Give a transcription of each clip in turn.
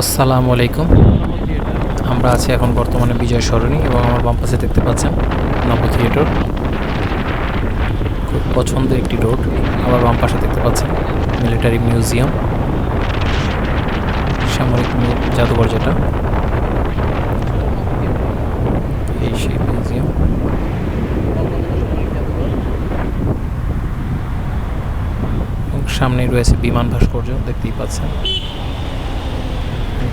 আসসালামু আলাইকুম। আমরা আছি এখন বর্তমানে বিজয় সরণি এবং আমার বাম পাশে দেখতে পাচ্ছেন নব থিয়েটার। খুব পছন্দের একটি রোড। আবার বাম পাশে দেখতে পাচ্ছেন মিলিটারি মিউজিয়াম। সামরিক জাদুঘর যেটা। এই সেই মিউজিয়াম। এবং সামনেই রয়েছে বিমান ভাস্কর্য, দেখতেই পাচ্ছেন।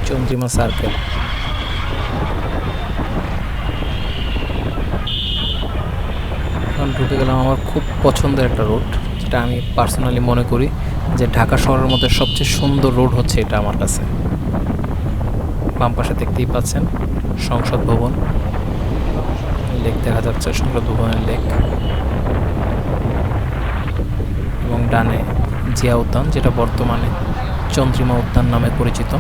চন্দ্রিমা সার্কেল এখন ঢুকে গেলাম, আমার খুব পছন্দের একটা রোড যেটা আমি পার্সোনালি মনে করি যে ঢাকা শহরের মধ্যে সবচেয়ে সুন্দর রোড হচ্ছে এটা আমার কাছে। বাম পাশে দেখতেই পাচ্ছেন, সংসদ ভবন। লেক দেখা যাচ্ছে সংসদ ভবনের লেক। এবং ডানে জিয়া উদ্যান, যেটা বর্তমানে চন্দ্রিমা উদ্যান নামে পরিচিত।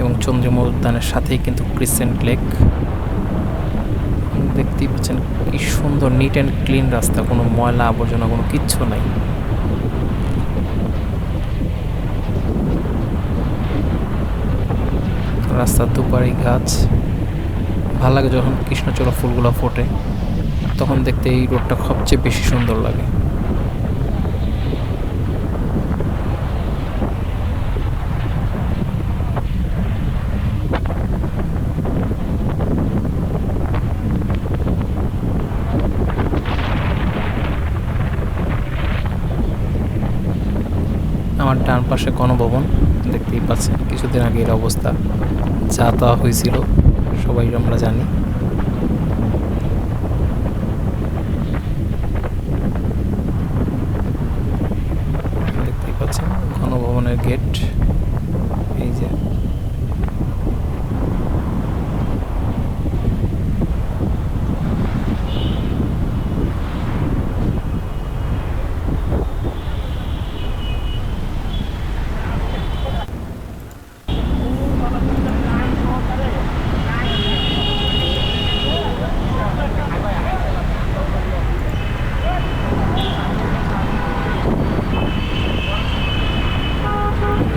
এবং চন্দ্রিমা উদ্যানের সাথেই কিন্তু ক্রিসেন্ট লেক। দেখতেই পাচ্ছেন কি সুন্দর নিট অ্যান্ড ক্লিন রাস্তা, কোনো ময়লা আবর্জনা, কোনো কিচ্ছু নাই। রাস্তার দুপারি গাছ। ভালো লাগে যখন কৃষ্ণচূড়া ফুলগুলো ফোটে, তখন দেখতে এই রোডটা সবচেয়ে বেশি সুন্দর লাগে। আমার ডান পাশে গণভবন, দেখতেই পাচ্ছেন কিছুদিন আগে এর অবস্থা। যা তা হয়েছিল, সবাই আমরা জানি। দেখতেই পাচ্ছেন গণভবনের গেট এই যে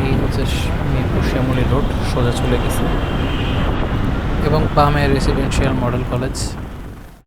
এই হচ্ছে শ- মিরপুর শ্যামলী রোড সোজা চলে গেছে। এবং পামে রেসিডেন্সিয়াল মডেল কলেজ